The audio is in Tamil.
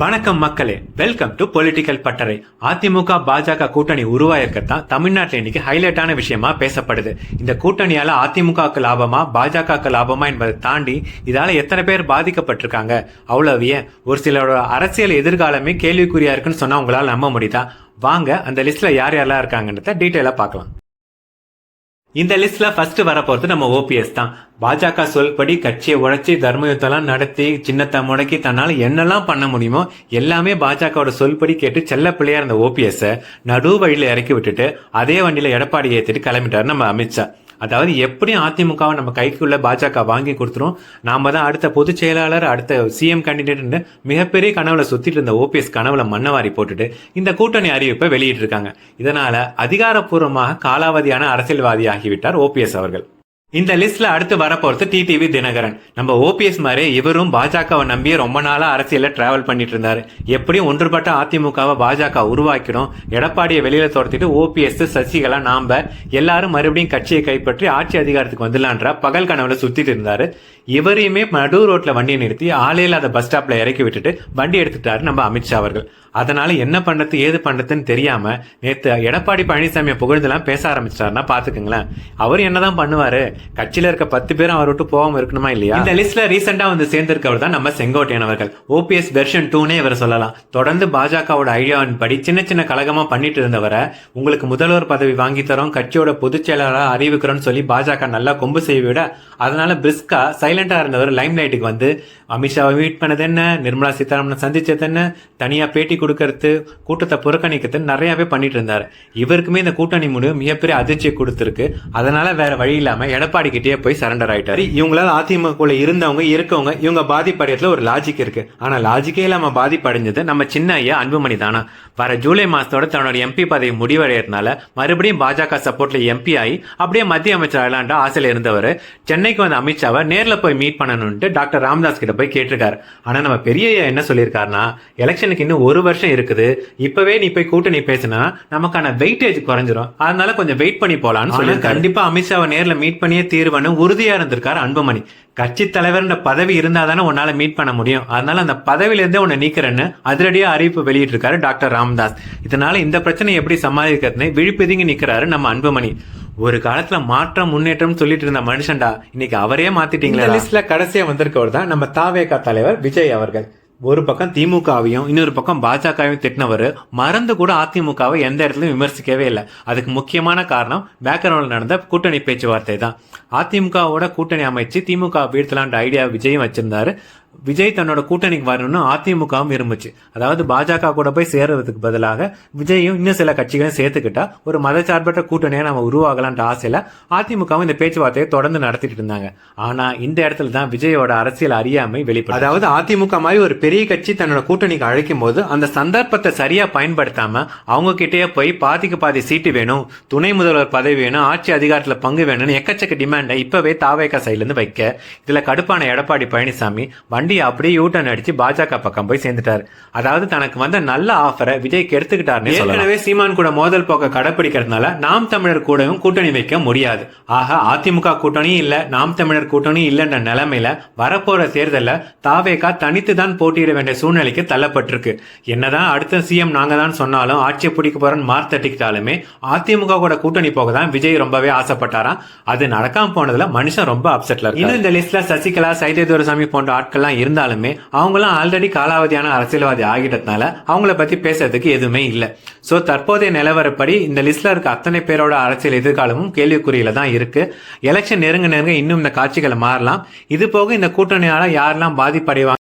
வணக்கம் மக்களே. வெல்கம் டு பொலிட்டிக்கல் பட்டறை அதிமுக பாஜக கூட்டணி உருவாயிருக்கத்தான் தமிழ்நாட்டில் இன்னைக்கு ஹைலைட்டான விஷயமா பேசப்படுது. இந்த கூட்டணியால அதிமுகவுக்கு லாபமா பாஜகவுக்கு லாபமா என்பதை தாண்டி இதால எத்தனை பேர் பாதிக்கப்பட்டிருக்காங்க? அவ்வளவையே ஒரு சிலரோட அரசியல் எதிர்காலமே கேள்விக்குறியா இருக்குன்னு சொன்னா உங்களால் நம்ப முடியுதா? வாங்க அந்த லிஸ்ட்ல யார் யாரெல்லாம் இருக்காங்கன்றத டீட்டெயிலாக பார்க்கலாம். இந்த லிஸ்ட்ல ஃபர்ஸ்ட் வரப்போறது நம்ம ஓபிஎஸ் தான். பாஜக சொல்படி கட்சியை உழைச்சி தர்மயுத்தம்லாம் நடத்தி சின்னத்தை முடக்கி தன்னால என்னெல்லாம் பண்ண முடியுமோ எல்லாமே பாஜகவோட சொல்படி கேட்டு செல்ல பிள்ளையா இருந்த ஓபிஎஸ் நடு வழியில இறக்கி விட்டுட்டு அதே வண்டியில எடப்பாடி ஏத்திட்டு கிளம்பிட்டாரு நம்ம அமித்ஷா. அதாவது எப்படியும் அதிமுகவை நம்ம கைக்குள்ள பாஜக வாங்கி கொடுத்துரும்? நாம தான் அடுத்த பொதுச் செயலாளர் அடுத்த சிஎம் கேண்டிடேட்னு மிகப்பெரிய கனவுல சுத்திட்டு இருந்த ஓபிஎஸ் கனவுல மண்ணவாரி போட்டுட்டு இந்த கூட்டணி அறிவிப்பை வெளியிட்டிருக்காங்க. இதனால அதிகாரப்பூர்வமாக காலாவதியான அரசியல்வாதி ஆகிவிட்டார் ஓபிஎஸ் அவர்கள். இந்த லிஸ்ட்ல அடுத்து வரப்போறது டிடிவி தினகரன். நம்ம ஓபிஎஸ் மாதிரி இவரும் பாஜகவை நம்பி ரொம்ப நாளா அரசியல டிராவல் பண்ணிட்டு இருந்தாரு. எப்படியும் ஒன்றுபட்ட அதிமுகவை பாஜக உருவாக்கிடும். எடப்பாடியை வெளியில துரத்திட்டு ஓபிஎஸ் சசிகலா நாம எல்லாரும் மறுபடியும் கட்சியை கைப்பற்றி ஆட்சி அதிகாரத்துக்கு வந்துடலான்ற பகல் கனவுல சுத்திட்டு இருந்தாரு. இவரையுமே நடு ரோட்ல வண்டியை நிறுத்தி ஆளே இல்லாத பஸ் ஸ்டாப்ல இறக்கி விட்டுட்டு வண்டி எடுத்துட்டாரு நம்ம அமித்ஷா அவர்கள். அதனால என்ன பண்றது ஏது பண்றதுன்னு தெரியாம நேத்து எடப்பாடி பழனிசாமியை புகழ்ந்தெல்லாம் பேச ஆரம்பிச்சிட்டாருன்னா பாத்துக்கோங்களேன். அவர் என்னதான் பண்ணுவாரு? கட்சியில இருக்க பத்து பேரும் அவர் விட்டு போகாம இருக்கணுமா இல்லையா? இந்த லிஸ்ட்ல ரீசெண்டா வந்து சேர்ந்திருக்கவர் தான் நம்ம செங்கோட்டையன் அவர்கள். ஓபிஎஸ் வெர்ஷன் டூனே இவர் சொல்லலாம். தொடர்ந்து பாஜகவோட ஐடியாவின் படி சின்ன சின்ன கழகமா பண்ணிட்டு இருந்தவரை உங்களுக்கு முதல்வர் பதவி வாங்கி தரோம் கட்சியோட பொதுச் செயலாளராக அறிவிக்கிறோம்னு சொல்லி பாஜக நல்லா கொம்பு செய்ய விட அதனால பிரிஸ்கா சைலண்டா இருந்தவர் லைம் லைட்டுக்கு வந்து அமித்ஷாவை மீட் பண்ணது என்ன? நிர்மலா சீதாராமனை சந்திச்சது என்ன? தனியா பேட்டி கொடுக்கறது கூட்டத்தை புறக்கணிக்கிறது நிறையவே பண்ணிட்டு இருந்தாரு. இவருக்குமே இந்த கூட்டணி முடிவு மிகப்பெரிய அதிர்ச்சியை கொடுத்திருக்கு. அதனால வேற வழி இல்லாம எடப்பாடி கிட்டே போய் சரண்டர் ஆயிட்டாரு. இவங்களால அதிமுகல இருந்தவங்க இருக்கவங்க இவங்க பாதிப்படையத்துல ஒரு லாஜிக் இருக்கு. ஆனா லாஜிக்கே இல்லாம பாதிப்படைஞ்சது நம்ம சின்ன ஐயா அன்புமணி தானா? வர ஜூலை மாசத்தோட தன்னோட எம்பி பதவி முடிவடையறதுனால மறுபடியும் பாஜக சப்போர்ட்ல எம்பி ஆகி அப்படியே மத்திய அமைச்சர் ஆகலான்ற ஆசையில இருந்தவர் சென்னைக்கு வந்த அமித்ஷாவை நேர்ல போய் மீட் பண்ணணும்ட்டு டாக்டர் ராமதாஸ் கிட்ட போய் கேட்டிருக்காரு. ஆனா நம்ம பெரிய ஐயா என்ன சொல்லியிருக்காருன்னா எலெக்ஷனுக்கு இன்னும் ஒரு வருஷம் இருக்குது. இப்பவே நீ போய் கூட்டணி பேசினா நமக்கான வெயிட்டேஜ் குறைஞ்சிரும். அதனால கொஞ்சம் வெயிட் பண்ணி போலாம்னு சொல்லி கண்டிப்பா அமித்ஷாவை நேர்ல மீட் பண்ணியே தீர்வனு உறுதியா இருந்திருக்காரு அன்புமணி. கட்சி தலைவர்ன்ற பதவி இருந்தா தானே உன்னால மீட் பண்ண முடியும். அதனால அந்த பதவியிலிருந்தே உன்னை நீக்கிறேன்னு அதிரடியா அறிவிப்பு வெளியிட்டிருக்காரு டாக்டர் ராம்தாஸ். இதனால இந்த பிரச்சனையை எப்படி சமாளிக்கிறதுன்னு விழிப்பெதுங்கி நிக்கிறாரு நம்ம அன்புமணி. ஒரு காலத்துல மாற்றம் முன்னேற்றம் சொல்லிட்டு இருந்த மனுஷன்டா. இன்னைக்கு அவரே மாத்திட்டீங்களா லிஸ்ட்ல கடைசியா வந்திருக்கவர் தான் நம்ம தாவேகா தலைவர் விஜய் அவர்கள். ஒரு பக்கம் திமுகவையும் இன்னொரு பக்கம் பாஜகவையும் திட்டினவர் மறந்து கூட அதிமுகவை எந்த இடத்துலையும் விமர்சிக்கவே இல்லை. அதுக்கு முக்கியமான காரணம் பேக்ரவுண்டில் நடந்த கூட்டணி பேச்சுவார்த்தை தான். அதிமுகவோட கூட்டணி அமைச்சு திமுக வீழ்த்தலான்ற ஐடியா விஜயும் வச்சிருந்தாரு. விஜய் தன்னோட கூட்டணிக்கு வரணும்னு அதிமுகவும் விரும்புச்சு. அதாவது பாஜக கூட போய் சேர்றதுக்கு பதிலாக விஜயும் இன்னும் சில கட்சிகளையும் சேர்த்துக்கிட்டா ஒரு மதச்சார்பற்ற கூட்டணியை நம்ம உருவாகலான்ற ஆசையில அதிமுகவும் இந்த பேச்சுவார்த்தையை தொடர்ந்து நடத்திட்டு இருந்தாங்க. ஆனா இந்த இடத்துல தான் விஜயோட அரசியல் அறியாமை வெளிப்படும் அதாவது அதிமுக மாதிரி ஒரு பெரிய கட்சி தன்னோட கூட்டணிக்கு அழைக்கும் போது அந்த சந்தர்ப்பத்தை சரியா பயன்படுத்தாம அவங்க கிட்டேயே போய் பாதிக்கு பாதி சீட்டு வேணும் துணை முதல்வர் பதவி வேணும் ஆட்சி அதிகாரத்துல பங்கு வேணும்னு எக்கச்சக்க டிமாண்டை இப்பவே தாவேக்கா சைட்ல இருந்து வைக்க இதுல கடுப்பான எடப்பாடி பழனிசாமி வண்டி வண்டியை அப்படியே யூட்டன் அடிச்சு பாஜக பக்கம் போய் சேர்ந்துட்டாரு. அதாவது தனக்கு வந்த நல்ல ஆஃபரை விஜய் கெடுத்துக்கிட்டாருன்னு ஏற்கனவே சீமான் கூட மோதல் போக்க கடைப்பிடிக்கிறதுனால நாம் தமிழர் கூடவும் கூட்டணி வைக்க முடியாது. ஆக அதிமுக கூட்டணியும் இல்ல நாம் தமிழர் கூட்டணியும் இல்லைன்ற நிலைமையில வரப்போற தேர்தல்ல தாவேகா தனித்து தான் போட்டியிட வேண்டிய சூழ்நிலைக்கு தள்ளப்பட்டிருக்கு. என்னதான் அடுத்த சிஎம் நாங்க தான் சொன்னாலும் ஆட்சியை பிடிக்க போறோம்னு மார்க் தட்டிக்கிட்டாலுமே அதிமுக கூட கூட்டணி போக தான் விஜய் ரொம்பவே ஆசைப்பட்டாராம். அது நடக்காம போனதுல மனுஷன் ரொம்ப அப்செட்ல இருக்கு இன்னும் இந்த லிஸ்ட்ல சசிகலா சைதே துரசாமி போன்ற ஆட்கள்லாம் இருந்தாலுமே அவங்களாம் ஆல்ரெடி காலாவதியான அரசியல்வாதி ஆகிட்டதுனால அவங்கள பத்தி பேசுறதுக்கு எதுவுமே இல்லை. சோ தற்போதைய நிலவரப்படி இந்த லிஸ்ட்ல இருக்க அத்தனை பேரோட அரசியல் எதிர்காலமும் கேள்விக்குறியில தான் இருக்கு. எலெக்ஷன் நெருங்க நெருங்க இன்னும் இந்த காட்சிகளை மாறலாம். இது போக இந்த கூட்டணியால யாரெல்லாம் பாதிப்படைவாங்க